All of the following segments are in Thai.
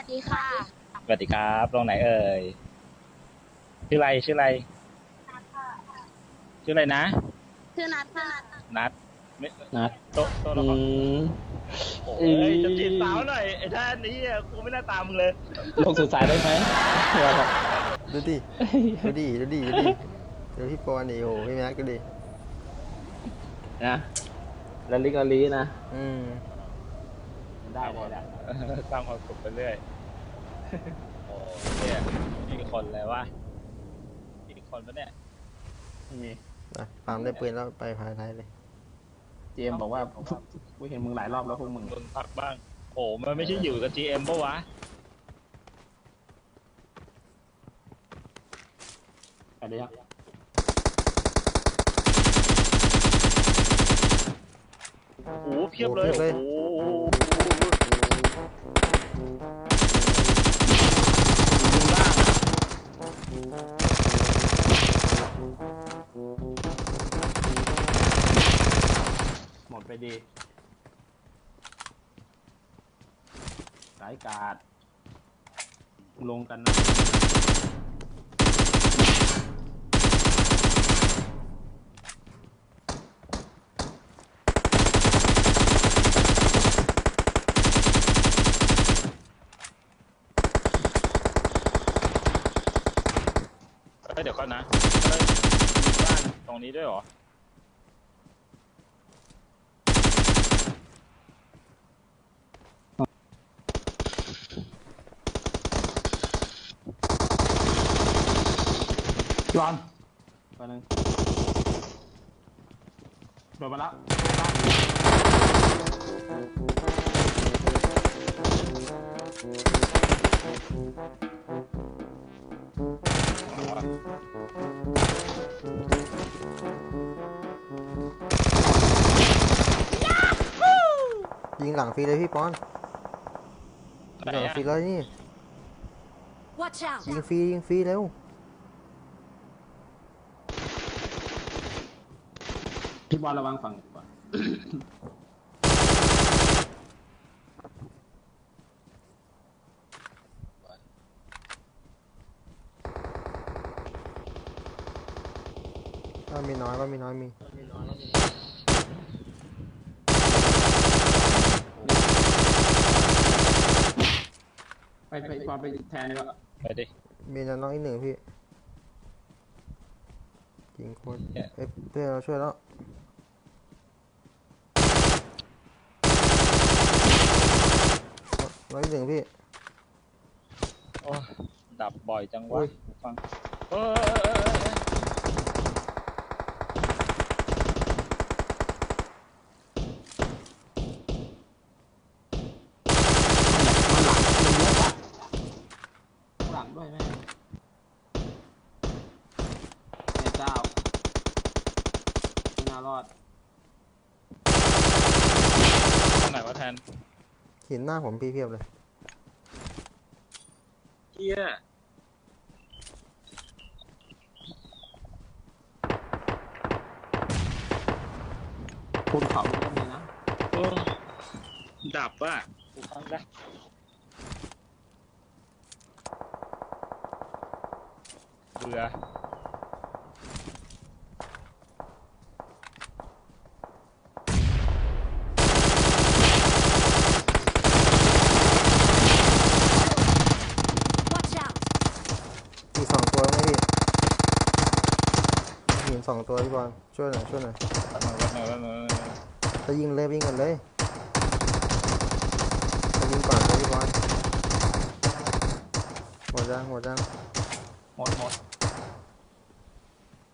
วัสดีค่ะ สวัสดีครับตรงไหนเอ่ย ชื่ออะไร ชื่ออะไร ชื่ออะไรนะ ชื่อนัทค่ะนัดไม่นัดโตะโตะละอืครมโอ้อืยมจะจีบสาวหน่อยไอ้ท่านนี้อะกูไม่น่าตามมึงเลย ลงสู่สายได้ไหมเดี๋ยวครับดูดิ ดูดิ ดูดิ ดูดิดูพี่ปอนดิโอ้โหพี่แม็กก็ดินะแล้วลิกอลีนะ อืม ได้เลยแหละสร้างความสุขไปเรื่อยโอ้เนี่ยมีกี่คนเลยวะมีกี่คนปะเนี่ยมีนะปาล์มได้ปืนแล้วไปภายในเลย เจมบอกว่ากูเห็นมึงหลายรอบแล้วพวกมึงมึงพักบ้างโอ้มันไม่ใช่อยู่กับ GM ปะวะไปเลยยังโอ้โหเพียบเลยโอ้เพียบเลยโอ้โหดูล่าง หมดไปดีสายกาด ลงกันนะ เอ้ยเดี๋ยวก่อนนะเอ้ยมีบ้านตรงนี้ด้วยเหรอ จอนไปหนึ่งโดนมาแล้ วยิงหลังฟรีเลยพี่ปอนไหนยิงหลังอะฟรีเลยนี่ Watch out ยิงฟรียิงฟรีเร็วพี่บอลระวังฝั่งก่อน มีน้อยบ้านมีน้อยมีไปไปบอลไปแทนดีกว่าไปดิมีน้องอีกหนึ่งพี่ยิงโคนเนี่ยเอ้ยเพื่อนเราช่วยแล้วน้องอีกหนึ่งพี่โอ้ยดับบ่อยจังโอ้วะยฟังเออเออเออเออเออ หลังด้วยแม่แม่เจ้าไม่น่ารอดตรงไหนวะแทนหินหน้าผมพี่เพียบเลยเฮียคุณเขาก็มีนะโอ้ดับอะกูฟังได้เบื่อ Watch out มีสองตัวไหมพี่หิน สองตัวพี่บอลช่วยหน่อยช่วยหน่อยแป๊บนึงแป๊บนึงแป๊บนึงจะยิงเลยยิงกันเลยจะยิงก่อนเลยพี่บอลหมดยังหมดยังหมดหมด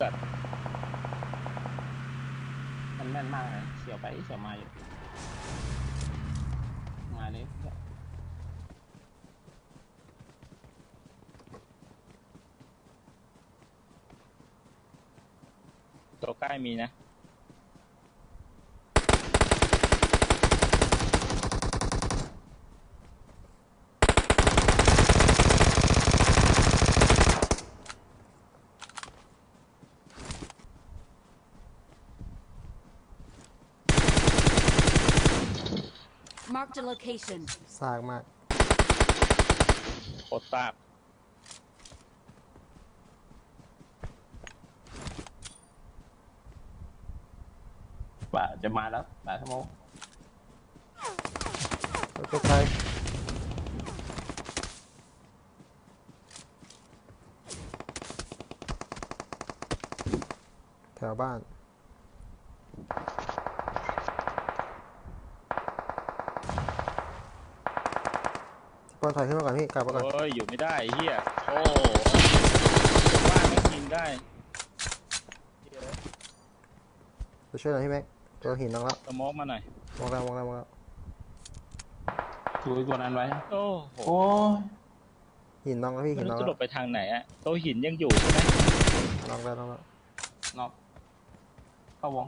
จัดมันแม่นมากเลยเฉียวไปเฉียวมาอยู่มาเลย ตัวใกล้มีนะ Marked a location ซากมากตรซาก ป่าจะมาแล้วป่าสมองรถไฟแถวบ้านพี่ปอนถอยขึ้นมาก่อนพี่กลับมาก่อนโอ้ย อยู่ไม่ได้ไอ้เฮียโอ้บ้านไม่กินได้ไปช่วยหน่อยพี่แม็ก ตัวหินน้องแล้วสโมองมาหน่อยมองแล้วมองแล้วมองแล้วถือตัวนั้นไว้ โอ้โหโอ้ยหินน้องแล้วพี่ไม่หินรู้น้องจะหลแล้บวไปทางไหนอะโต๊ะหินยังอยู่ใช่ไหมน้องแล้วน้องแล้วนอกเข้าวง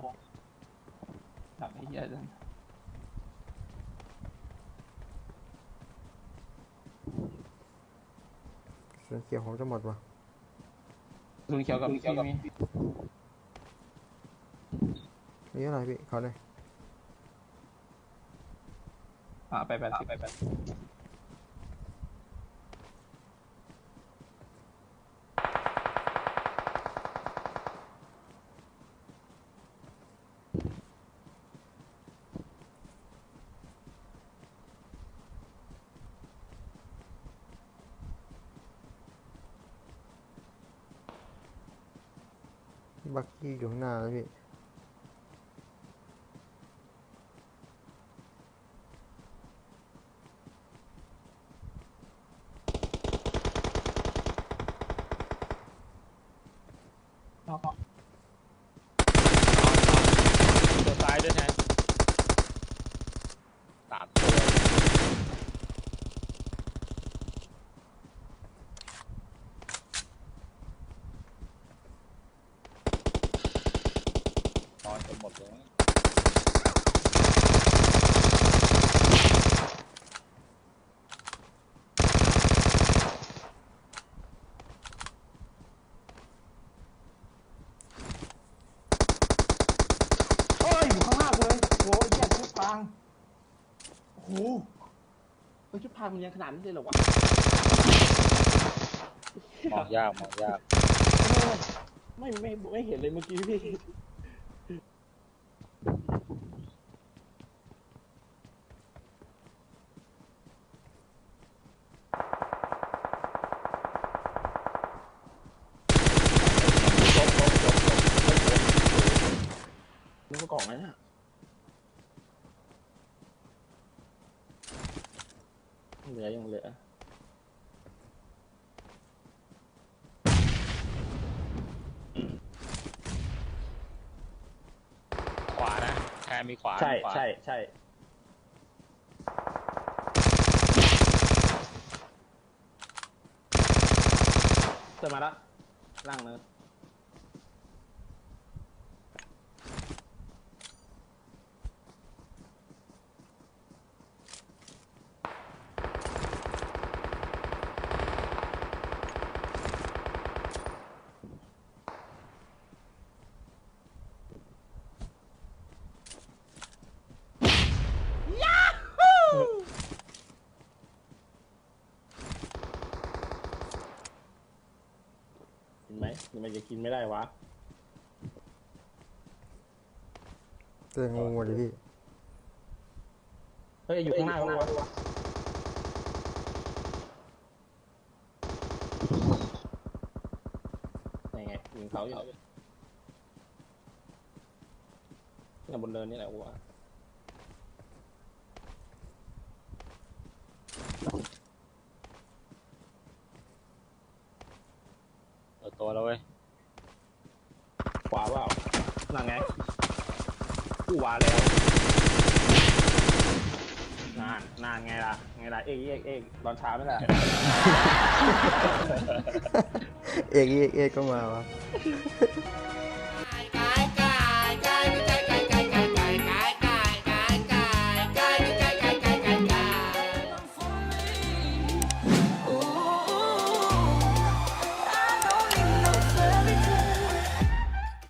ดักไอ้เหี้ยจังส่วนเขียวผมจะหมดว่ะ ลุงเขียวกับพี่มี นี่อะไรพี่เขาเนี่ยอ่าไปแปดสิบไปแปดสิบบักกี้อยู่ข้างหน้าแล้วพี่ นอก ตัวซ้ายด้วยนะสามตัวนอนกัน หมดเลยเอ้ยอยู่ข้างล่างเลยโอ้ยแย่ชุดพรางโอ้โหเฮ้ยชุดพรางมันยังขนาดนี้เลยเหรอวะมองยากมองยากเออไม่ไม่ไม่เห็นเลยเมื่อกี้พี่ จบจบจบจบ นึกว่ากล่องไหมน่ะ เหลือยังเหลือ ขวา นะแทนมีขวาใช่มีขวาใช่ใช่เติมมาแล้วล่างเนิน เห็นไหมทำไมจะกินไม่ได้วะเตือนงูหมดเลยพี่ เฮ้ยอยู่ข้างหน้าข้างหน้าวะยังไงยิงเขาอยู่เนี่ยบนเดินนี่แหละกูว่า เปิดตัว แล้วเว้ยขวาเปล่านั่นไงกูวาแล้วนานนานไงล่ะไงล่ะเอกเอกเอกตอนเช้าไม่ล่ะเอกเอกเอกก็มาวะ